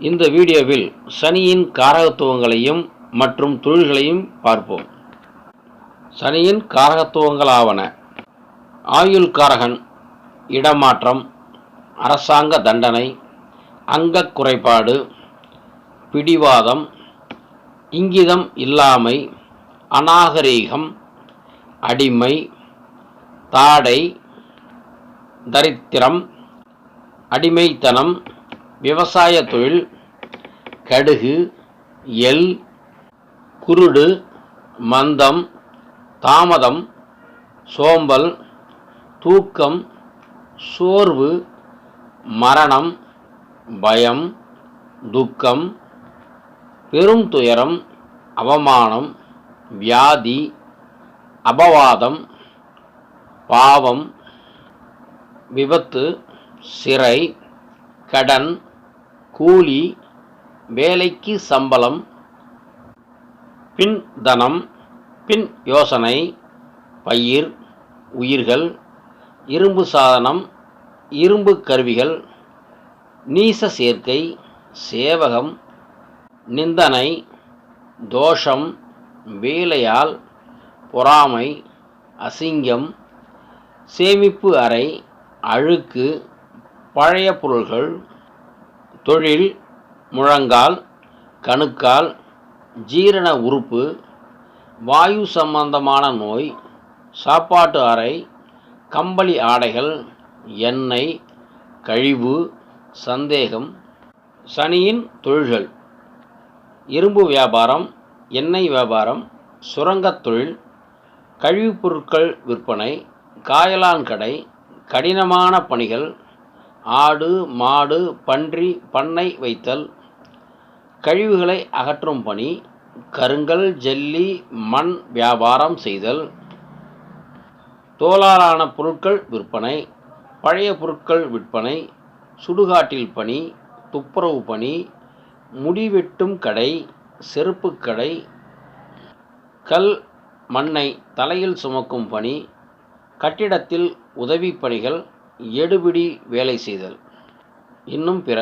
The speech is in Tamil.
இந்த வீடியோவில் சனியின் காரகத்துவங்களையும் மற்றும் தொழில்களையும் பார்ப்போம். சனியின் காரகத்துவங்களாவன ஆயுள் காரகன் இடமாற்றம் அரசாங்க தண்டனை அங்கக் குறைபாடு பிடிவாதம் இங்கிதம் இல்லாமை அநாகரீகம் அடிமை தாடை தரித்திரம் அடிமைத்தனம் விவசாய தொழில் கடுகு எள் குருடு மந்தம் தாமதம் சோம்பல் தூக்கம் சோர்வு மரணம் பயம் துக்கம் பெரும் துயரம் அவமானம் வியாதி அபவாதம் பாவம் விபத்து சிறை கடன் கூலி வேலைக்கு சம்பளம் பின் தனம் பின் யோசனை பயிர் உயிர்கள் இரும்பு சாதனம் இரும்பு கருவிகள் நீச சேர்க்கை சேவகம் நிந்தனை தோஷம் வேலையால் பொறாமை அசிங்கம் சேமிப்பு அறை அழுக்கு பழைய பொருள்கள் தொழில் முழங்கால் கணுக்கால் ஜீரண உறுப்பு வாயு சம்பந்தமான நோய் சாப்பாட்டு அறை கம்பளி ஆடைகள் எண்ணெய் கழிவு சந்தேகம் சனியின் தொழில்கள் இரும்பு வியாபாரம் எண்ணெய் வியாபாரம் சுரங்கத் தொழில் கழிவுப் பொருட்கள் விற்பனை காயலான் கடை கடினமான பணிகள் ஆடு மாடு பன்றி பண்ணை வைத்தல். கழிவுகளை அகற்றும் பணி. கருங்கல் ஜல்லி மண் வியாபாரம் செய்தல். தோலாலான பொருட்கள் விற்பனை. பழைய பொருட்கள் விற்பனை. சுடுகாட்டில் பணி துப்புரவு பணி. முடிவெட்டும் கடை செருப்பு கடை. கல் மண்ணை தலையில் சுமக்கும் பணி. கட்டிடத்தில் உதவி பணிகள். எடுபிடி வேலை செய்தல். இன்னும் பிற